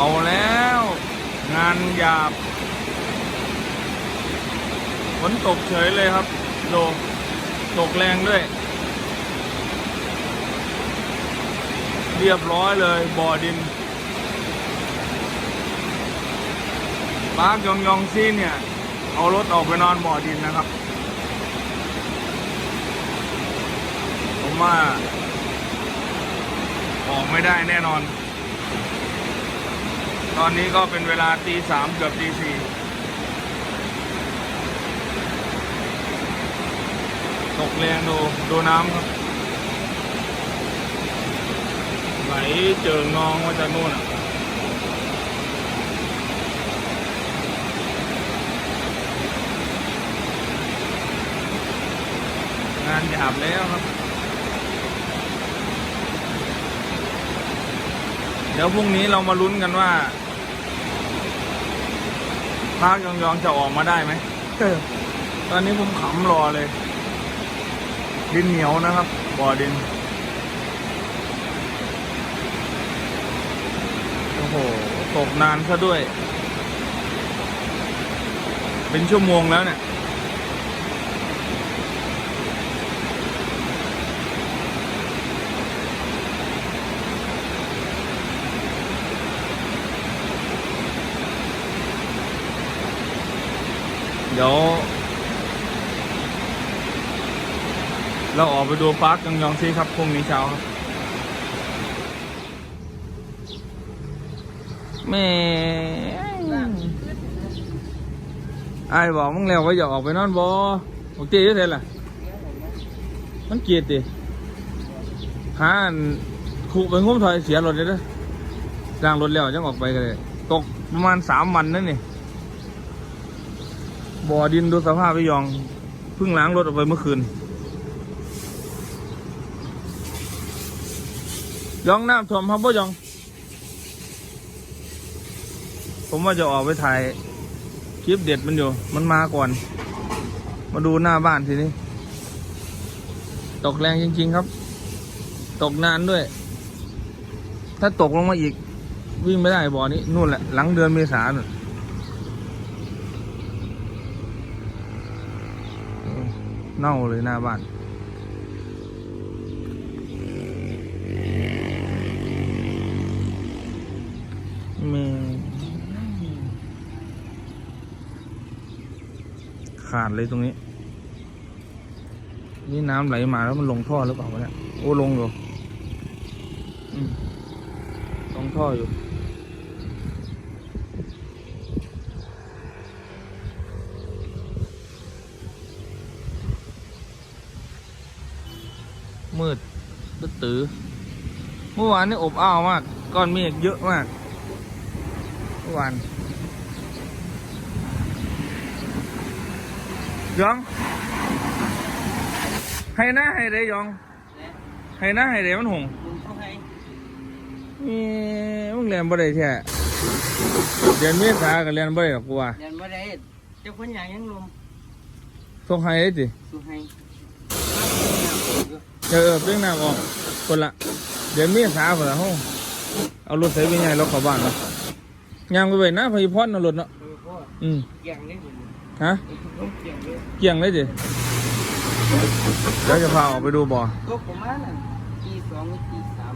เอาแล้ว งานหยาบฝนตกเฉยเลยครับโดตกแรงด้วย เรียบร้อยเลยบ่อดินปาร์คยองยองซีเนี่ย เอารถออกไปนอนบ่อดินนะครับ ผมว่าออกไม่ได้แน่นอน ตอนนี้ก็เป็นเวลาตีสามเกือบตีสี่ตกแรงดูดูน้ำครับ ไหลเจิงนองมาจากนู่นอะงานหยาบแล้วครับ เดี๋ยวพรุ่งนี้เรามาลุ้นกันว่า ภาคยองยองจะออกมาได้ไหมตอนนี้ผมขำรอเลย ดินเหนียวนะครับ บ่อดิน โอ้โห ตกนานซะด้วย เป็นชั่วโมงแล้วเนี่ย เดี๋ยว เราออกไปดูปาร์คกังยองซีครับพรุ่งนี้เช้าครับแม่ไอ้บอกมึงแล้วว่าอย่าออกไปนอนบอบอกตียู่เท่าล่ะมันเกลียดดิหาขู่ไปงุ้มถอยเสียรถเลยเด้อจ้างรถแล้วจังออกไปกันเลย ตกประมาณสามวันนั่นนี่ บ่อดินดูสภาพไปยองเพิ่งล้างรถออกไปเมื่อคืนยองน้ำท่วมครับพ่ยอง ผมว่าจะออกไปถ่ายคลิปเด็ดมันอยู่ มันมาก่อน มาดูหน้าบ้านทีนี้ ตกแรงจริง ๆ ครับ ตกนานด้วย ถ้าตกลงมาอีก วิ่งไม่ได้บ่อนี้นู่นแหละ หลังเดือนเมษาน่ เน่าเลยหน้าบ้านแมีขาดเลยตรงนี้ นี่น้ำไหลมาแล้วมันลงท่อหรือเปล่าวะเนี่ย โอ้ลงอยู่ลงท่ออยู่ มืดตื้อตื้อเมื่อวานนี่อบอ้าวมาก ก้อนเมฆเยอะมาก เมื่อวานยอง ให้หน้าให้ได้ยอง ให้หน้าให้ได้มันหงลุงเขาให้นี่มึงเรียนบ่ได้แท้เรียนเมษาก็เรียนบ่ได้หรอกกูว่าเรียนบ่ได้เจ้าคนอย่างยังลุงส่งให้ได้สิสู้ให้ เออเปลี่ยนน้ำออกคนละเดี๋ยวเมียสาวเผื่อห้องเอารถใส่ไปใหญ่รถเข้าบ้านเนาะยางไปไว้นะพยพรเอารถเนาะอืมเกี่ยงนี่ผมฮะเกี่ยงเลยเกี่ยงเลยดิเดี๋ยวจะพาออกไปดูบ่อตกประมาณนั้นตีสองตีสาม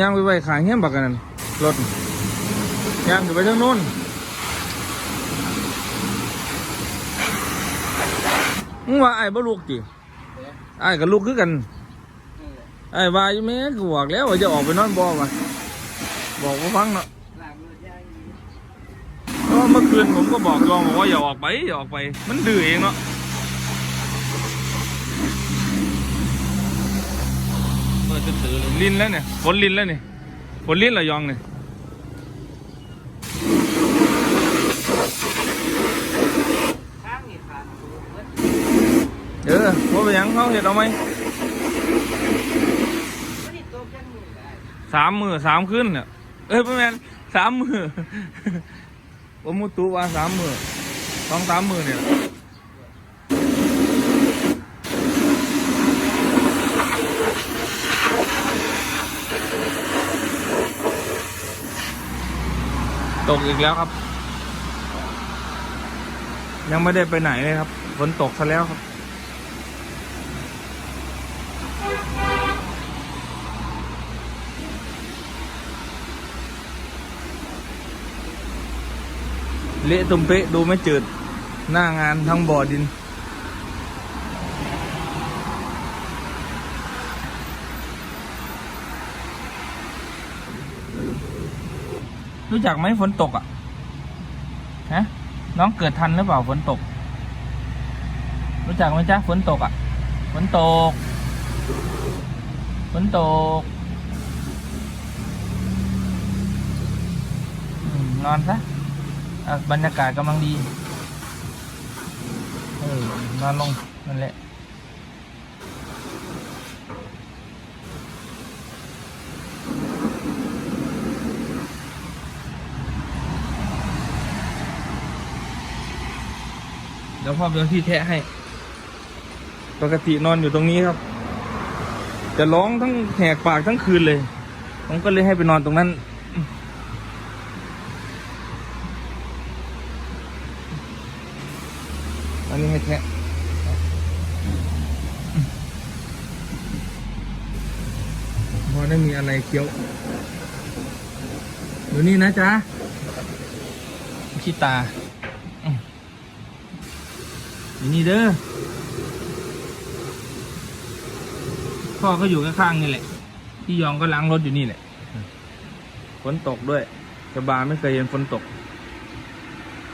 ย่างไปไว้ขางเฮี้ยบักกันนั่นรถย่างอยู่ไปทางโน้นมึงว่าไอ้บ่ลูกจิเออไอ้กับลูกคือกัน ไอ้วายแม่กูบอกแล้วว่าจะออกไปนอนบ่อวะบอกว่าฟังเนาะเพราะเมื่อคืนผมก็บอกยองบอกว่าอย่าออกไปอย่าออกไป มันดื้อเองเนาะเมื่อจะตื่นลิ้นแล้วเนี่ยฝนลิ้นแล้วเนี่ยฝนลิ้นเหรอยองเนี่ยข้างนี่ขาดตัวเบิดเออว่าไปยังเขาเห็ดเอาไหม บ่ได้ตกกันมือได้ สามมือสามขึ้นเนี่ยเอ้ยประมาณสามมือผมมุตุว่าสามมือสองสามมือเนี่ยตกอีกแล้วครับ ยังไม่ได้ไปไหนเลยครับฝนตกซะแล้วครับ เละตุมเป๊ะดูไม่จืด หน้างานทั้งบ่อดิน รู้จักไหมฝนตกอะฮะน้องเกิดทันหรือเปล่าฝนตก รู้จักไหมจ๊ะฝนตกอะฝนตกฝนตกนอนซะ บรรยากาศกำลังดีเออนอนลงนั่นแหละเดี๋ยวพ่อเป็นที่แทะให้ ปกตินอนอยู่ตรงนี้ครับ จะร้องทั้งแหกปากทั้งคืนเลย ผมก็เลยให้ไปนอนตรงนั้น อั นนี้ให้แทะพอได้มีอะไรเคี้ยวอยู่นี่นะจ๊ะขี้ตาอยู่นี่เด้อพ่อก็อยู่ข้างๆนี่แหละ พี่ยองก็ล้างรถอยู่นี่แหละฝนตกด้วยกระบาไม่เคยเห็นฝนตก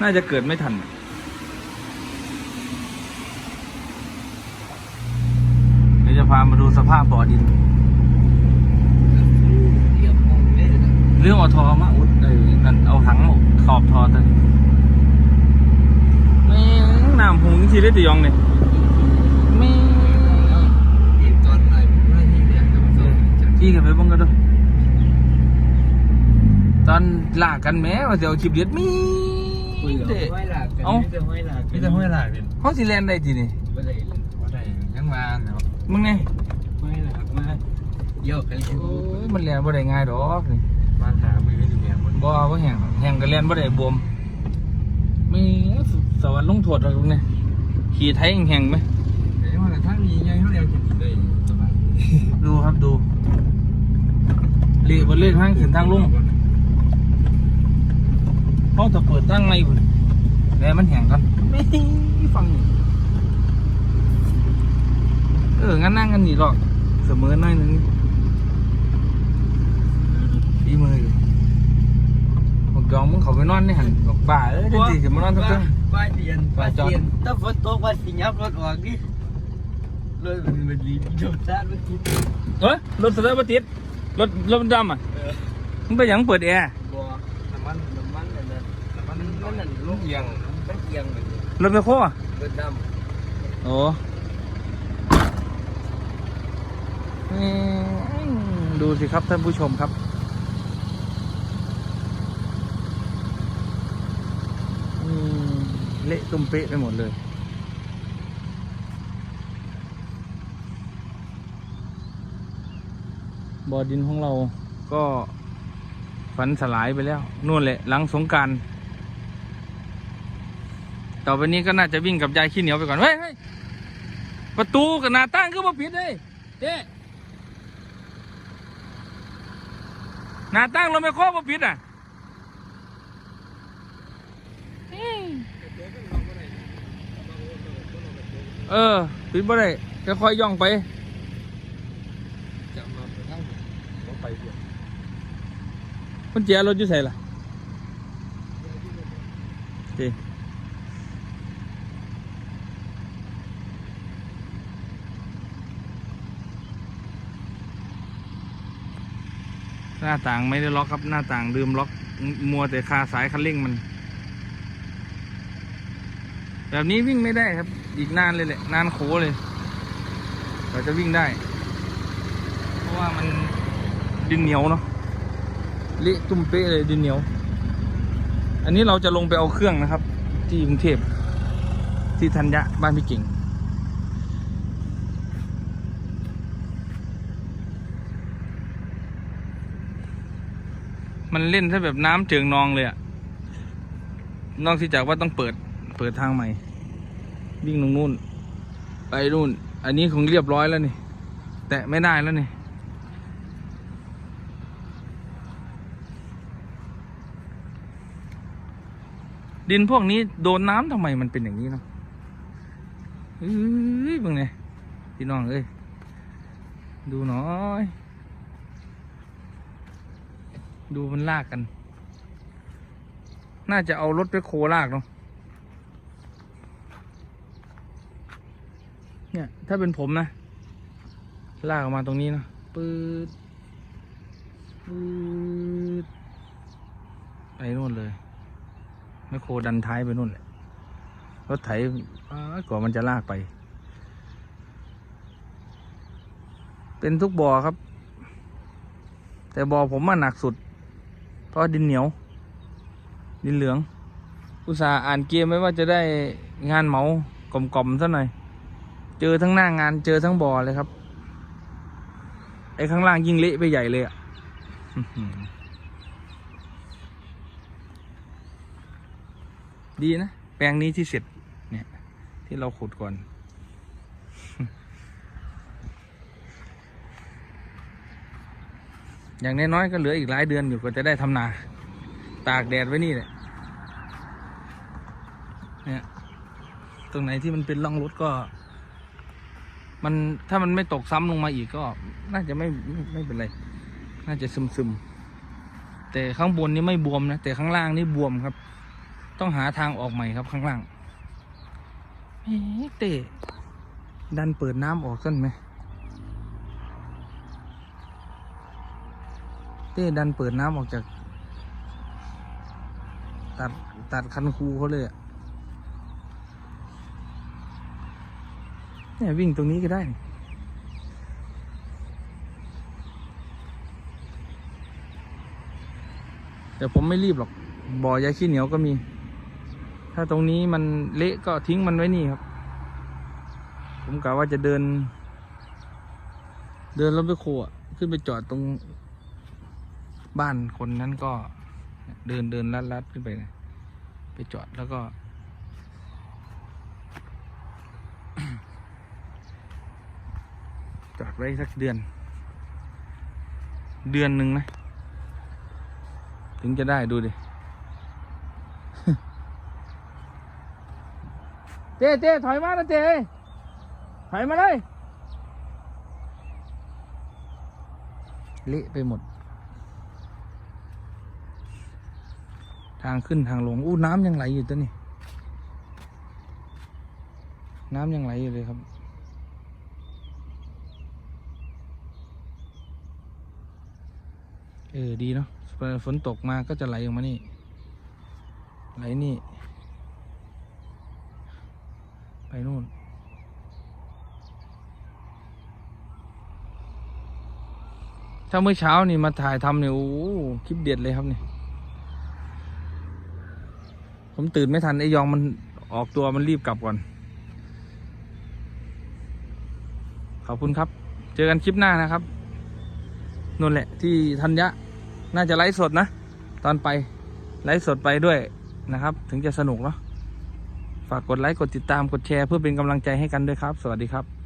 น่าจะเกิดไม่ทัน เดี๋ยวจะ พามาดูสภาพบ่อดิน เรียบมงเลยนะเรื่องเอาทอมาอุดเอ้ยนั่นเอาถังขอบทอเตยแม่งน้ำหงทีได้ตียองเนี่ยแม่งทีมตอนไหนไม่ที่เรียนกับส่งจากพี่กันไปบ้างกันด้วยตอนลากกันแม้ว่าเดี๋ยวคลิปเด็ดมีคุยกับเด้ห้อยหลักกันเอ้าไม่ได้ห้อยหลักมีแต่ห้วยหลากเป็นเขาสิแลนได้ทีนี่ไม่ได้ว่าได้ยังมาเนาะ มึงไงห้อยหลักมาโยกกันอยู่โอ้ยมันแลนบ่ได้ง่ายดอกนี่มาหามือไม่ดีเนี่ยมันบ่บ่แห้งแห้งก็แลนบ่ได้บวมมีสวรรค์ลงโทษหรอกเนี่ยขี่ไทยแห้งๆไหมแต่ว่าถ้ามียังเขาเรียกกินได้สบายดูครับดูเละบนเละทางขึ้นทางลงเขาจะเปิดทางในพุ่นแล้วมันแห้งกันไม่ฟังนี่ เอองั้นนั่งกันนี่หรอก เสมอหน่อยหนึงดีมืออยู่บอกจองมึงเขาไปนอนในหันบอกบ้าเอ้ยเดี๋ยวสิจะมานอนทั้งคืนบ้านเรียนบ้านเรียนถ้าฝนตกวันสิยับรถออกดิรถมันมันรีบจมซ่านมันคิดเฮ้ยรถสตาร์ทบ่ติดรถรถมันดำอะเออมึงไปหยังเปิดแอร์บัวน้ำมันน้ำมันนั่นน่ะน้ำมันนั่นน่ะลูกเอียงมันเอียงเลยรถไมโครอะรถดโอ้แม่ง ดูสิครับท่านผู้ชมครับ เละตุ้มเป๊ะไปหมดเลย บ่อดินของเราก็ฝันสลายไปแล้ว นู่นแหละหลังสงการต่อไปนี้ก็น่าจะวิ่งกับยายขี้เหนียวไปก่อน เฮ้ยเฮ้ยประตูกับหน้าตั้งก็มาผิดเลยเจ๊ หน้าตั้งเราไม่ข้อมาผิดอะเออผิดบ่ได้จะค่อยย่องไปจะมาทั้งรถไปเดียวมันเจียรถอยู่ใส่ล่ะเจ๊ หน้าต่างไม่ได้ล็อกครับหน้าต่างลืมล็อกมัวแต่คาสายคันเร่งมัน แบบนี้วิ่งไม่ได้ครับ อีกนานเลยแหละนานโขเลยเราจะวิ่งได้ เพราะว่ามันดินเหนียวเนาะเละตุ้มเป๊ะเลยดินเหนียว อันนี้เราจะลงไปเอาเครื่องนะครับ ที่กรุงเทพที่ธัญญะบ้านพี่เก่ง มันเล่นซะแบบน้ำเจิงนองเลยอะนอกจากว่าต้องเปิดเปิดทางใหม่ วิ่งตรงนู่น ไปนู่น อันนี้คงเรียบร้อยแล้วนี่ แตะไม่ได้แล้วนี่ดินพวกนี้โดนน้ำทำไมมันเป็นอย่างนี้เนาะเฮ้ยเบิ่งไงพี่น้องเอ้ย ดูหน่อย ดูมันลากกัน น่าจะเอารถไปโคลากเนาะเนี่ย ถ้าเป็นผมนะ ลากออกมาตรงนี้นะปืดปืดไปนู่นเลยแมคโครดันท้ายไปนู่นแหละรถไถกว่ามันจะลากไป เป็นทุกบ่อครับ แต่บ่อผมมันหนักสุด เพราะดินเหนียว ดินเหลือง อุตส่าห์อ่านเกมไว้ว่าจะได้งานเหมากล่อมๆซะหน่อย เจอทั้งหน้างานเจอทั้งบ่อเลยครับ ไอ้ข้างล่างยิ่งเละไปใหญ่เลยอะดีนะ แปลงนี้ที่เสร็จเนี่ย ที่เราขุดก่อน อย่างน้อยๆก็เหลืออีกหลายเดือนอยู่ก็จะได้ทำนา ตากแดดไว้นี่แหละเนี่ยตรงไหนที่มันเป็นร่องรถก็ มันถ้ามันไม่ตกซ้ำลงมาอีกก็ น่าจะไม่ไม่ไม่เป็นไร น่าจะซึมซึมๆแต่ข้างบนนี่ไม่บวมนะแต่ข้างล่างนี่บวมครับ ต้องหาทางออกใหม่ครับข้างล่างเอ๊ะเตะดันเปิดน้ำออกสั้นไหม เต้ดันเปิดน้ำออกจาก ตัดตัดคันคูเขาเลยอะเนี่ยวิ่งตรงนี้ก็ได้แต่ผมไม่รีบหรอก บ่อยาขี้เหนียวก็มี ถ้าตรงนี้มันเละก็ทิ้งมันไว้นี่ครับ ผมกะว่าจะเดิน เดินรถไปโคอะขึ้นไปจอดตรง บ้านคนนั้นก็เดินเดินลัดลัดขึ้นไป ไปจอดแล้วก็ จอดไว้สักเดือน เดือนหนึ่งนะ ถึงจะได้ดูดิเต้เต้ถอยมานะเต้ถอยมาเลยเละไปหมด ทางขึ้นทางลงอู้น้ำยังไหลอยู่ตัวนี่น้ำยังไหลอยู่เลยครับ เออ ดีเนาะฝนตกมาก็จะไหลออกมานี่ ไหลนี่ ไปนู่นถ้าเมื่อเช้านี่มาถ่ายทำเนี่ยโอ้คลิปเด็ดเลยครับเนี่ย ผมตื่นไม่ทันไอ้ยองมันออกตัวมันรีบกลับก่อน ขอบคุณครับ เจอกันคลิปหน้านะครับนั่นแหละที่ธัญญะน่าจะไลฟ์สดนะ ตอนไปไลฟ์สดไปด้วยนะครับ ถึงจะสนุกเนาะฝากกดไลค์กดติดตามกดแชร์เพื่อเป็นกำลังใจให้กันด้วยครับ สวัสดีครับ